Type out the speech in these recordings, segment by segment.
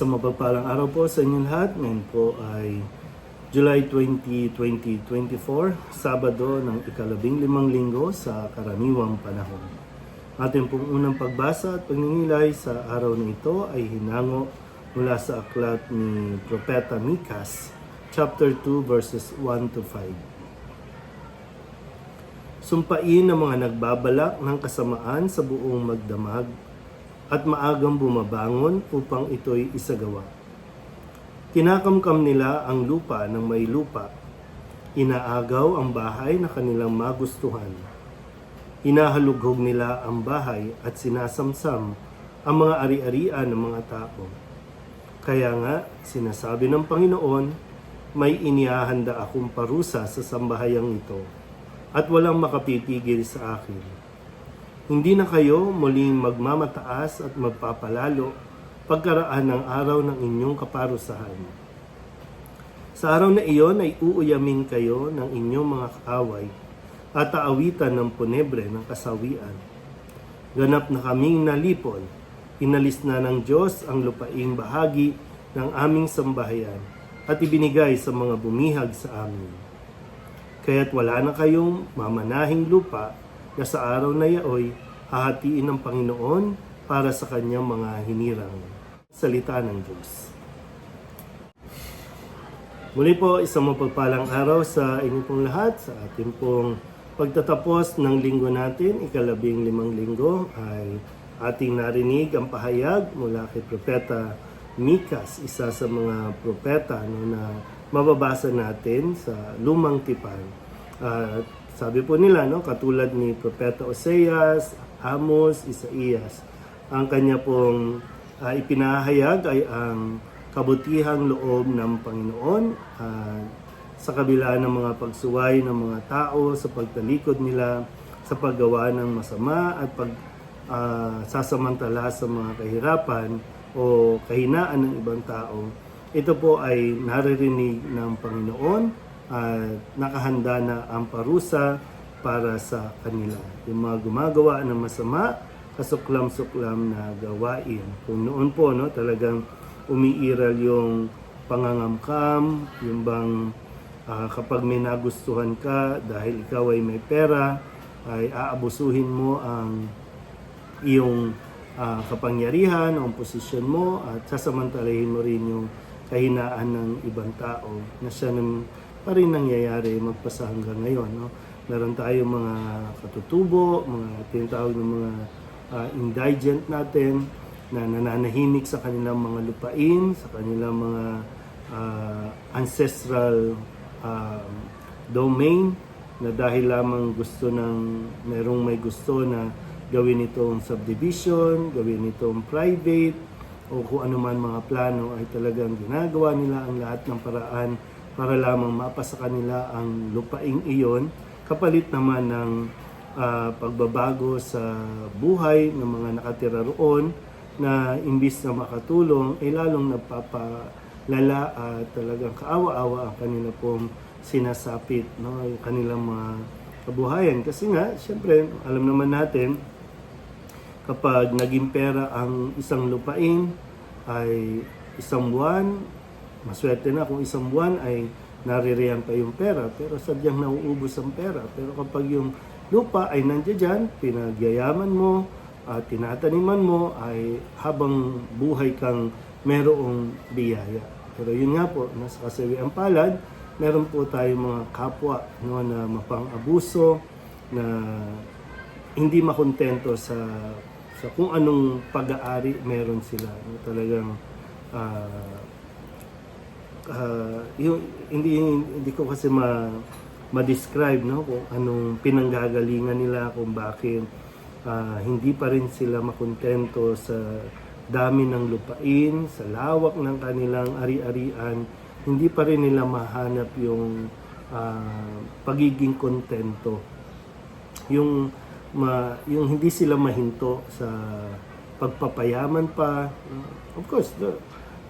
Sa mapagpalang araw po sa inyong lahat, ngayon po ay July 20, 2024, Sabado ng ikalabing limang linggo sa karaniwang panahon. Ating pong unang pagbasa at pagninilay sa araw na ito ay hinango mula sa aklat ni Propeta Mikas, chapter 2, verses 1 to 5. Sumpain ng mga nagbabalak ng kasamaan sa buong magdamag at maagang bumabangon upang ito'y isagawa. Kinakamkam nila ang lupa ng may lupa. Inaagaw ang bahay na kanilang magustuhan. Inahalughog nila ang bahay at sinasamsam ang mga ari-arian ng mga tao. Kaya nga, sinasabi ng Panginoon, may inihahanda akong parusa sa sambahayang ito at walang makapipigil sa akin. Hindi na kayo muling magmamataas at magpapalalo pagkaraan ng araw ng inyong kaparusahan. Sa araw na iyon ay uuyamin kayo ng inyong mga kaaway at aawitan ng punebre ng kasawian. Ganap na kaming nalipol, inalis na ng Diyos ang lupaing bahagi ng aming sambahayan at ibinigay sa mga bumihag sa amin. Kaya't wala na kayong mamanahing lupa na sa araw na yaoy hahatiin ng Panginoon para sa kanyang mga hinirang. Salita ng Diyos. Muli po, isang mapagpalang araw sa inyo pong lahat, sa ating pong pagtatapos ng linggo natin, ikalabing limang linggo, ay ating narinig ang pahayag mula kay Propeta Mikas, isa sa mga propeta no, na mababasa natin sa lumang tipan. At sabi po nila, no, katulad ni Propeta Oseas, Amos, Isaías, ang kanya pong ah, ipinahayag ay ang kabutihang loob ng Panginoon at sa kabila ng mga pagsuway ng mga tao sa pagtalikod nila sa paggawa ng masama at pag ah, sasamantala sa mga kahirapan o kahinaan ng ibang tao. Ito po ay naririnig ng Panginoon at nakahanda na ang parusa para sa kanila. Yung mga gumagawa ng masama, kasuklam-suklam na gawain. Kung noon po, no, talagang umiiral yung pangangamkam, yung bang ah, kapag may nagustuhan ka dahil ikaw ay may pera, ay aabusuhin mo ang iyong ah, kapangyarihan o posisyon mo at sasamantalahin mo rin yung kahinaan ng ibang tao na siya naman pa rin nangyayari magpasa hanggang ngayon. No? Meron tayong mga katutubo, mga tinatawag ng mga ah, indigent natin na nananahimik sa kanilang mga lupain, sa kanilang mga ah, ancestral um, domain na dahil lamang gusto ng merong may gusto na gawin itong subdivision, gawin itong private o kung ano man mga plano ay talagang ginagawa nila ang lahat ng paraan para lamang mapasa kanila ang lupaing iyon. Kapalit naman ng ah, pagbabago sa buhay ng mga nakatira roon na imbis na makatulong ay lalong nagpapalala at talagang kaawa-awa ang kanila pong sinasapit no yung kanilang mga kabuhayan. Kasi nga syempre alam naman natin kapag naging pera ang isang lupain ay isang buwan maswerte na kung isang buwan ay naririyan pa yung pera pero sadyang nauubos ang pera. Pero kapag yung lupa ay nandiyan dyan pinagyayaman mo at tinataniman mo ay habang buhay kang merong biyaya. Pero yun nga po nasa kasawiang palad meron po tayong mga kapwa no, na mapang-abuso na hindi makontento sa sa kung anong pag-aari meron sila. No, talagang ah, ah, yung hindi hindi ko kasi ma ma-describe no kung anong pinanggagalingan nila kung bakit ah, hindi pa rin sila makontento sa dami ng lupain, sa lawak ng kanilang ari-arian, hindi pa rin nila mahanap yung ah, pagiging kontento. Yung ma, yung hindi sila mahinto sa pagpapayaman pa. Of course, the,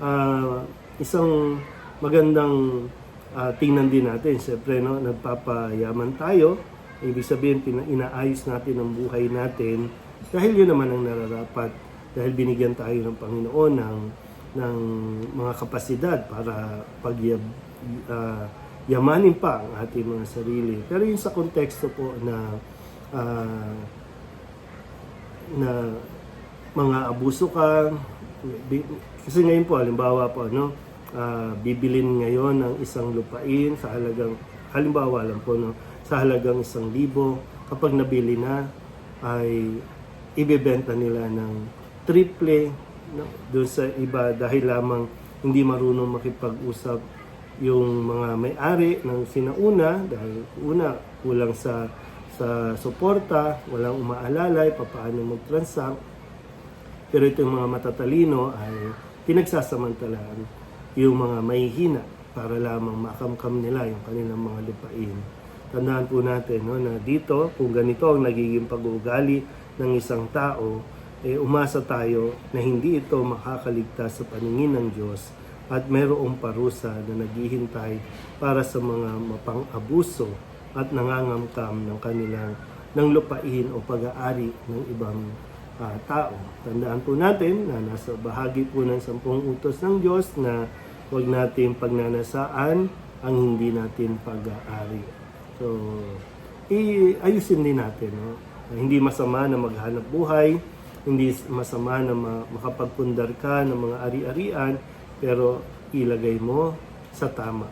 ah, isang magandang ah, tingnan din natin. Siyempre, no, nagpapayaman tayo. Ibig sabihin, pina- inaayos natin ang buhay natin dahil yun naman ang nararapat. Dahil binigyan tayo ng Panginoon ng ng mga kapasidad para pag ah, yamanin pa ang ating mga sarili. Pero yung sa konteksto po na ah, na mga abuso ka kasi ngayon po halimbawa po ano ah, bibilin ngayon ng isang lupain sa halagang halimbawa lang po no sa halagang isang libo. Kapag nabili na ay ibebenta nila ng triple no, doon sa iba. Dahil lamang hindi marunong makipag-usap yung mga may-ari ng sinauna. Dahil una kulang sa sa suporta, walang umaalalay paano mag-transact. Pero itong mga matatalino ay pinagsasamantalaan yung mga mahihina para lamang makamkam nila yung kanilang mga lupain. Tandaan po natin no, na dito, kung ganito ang nagiging pag-uugali ng isang tao, eh, umasa tayo na hindi ito makakaligtas sa paningin ng Diyos at mayroong parusa na naghihintay para sa mga mapang-abuso at nangangamkam ng kanilang ng lupain o pag-aari ng ibang ah, tao. Tandaan po natin na nasa bahagi po ng sampung utos ng Diyos na huwag natin pagnanasaan ang hindi natin pag-aari. So, i-ayusin din natin. No? Hindi masama na maghanap buhay, hindi masama na ma- makapagpundar ka ng mga ari-arian, pero ilagay mo sa tama.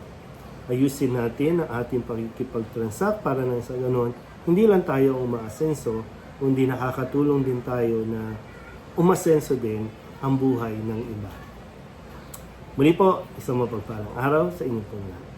Ayusin natin ang ating pagkikipag-transact para nang sa ganon, hindi lang tayo umaasenso, kundi nakakatulong din tayo na umasenso din ang buhay ng iba. Muli po, isang mapagpalang araw sa inyong lahat.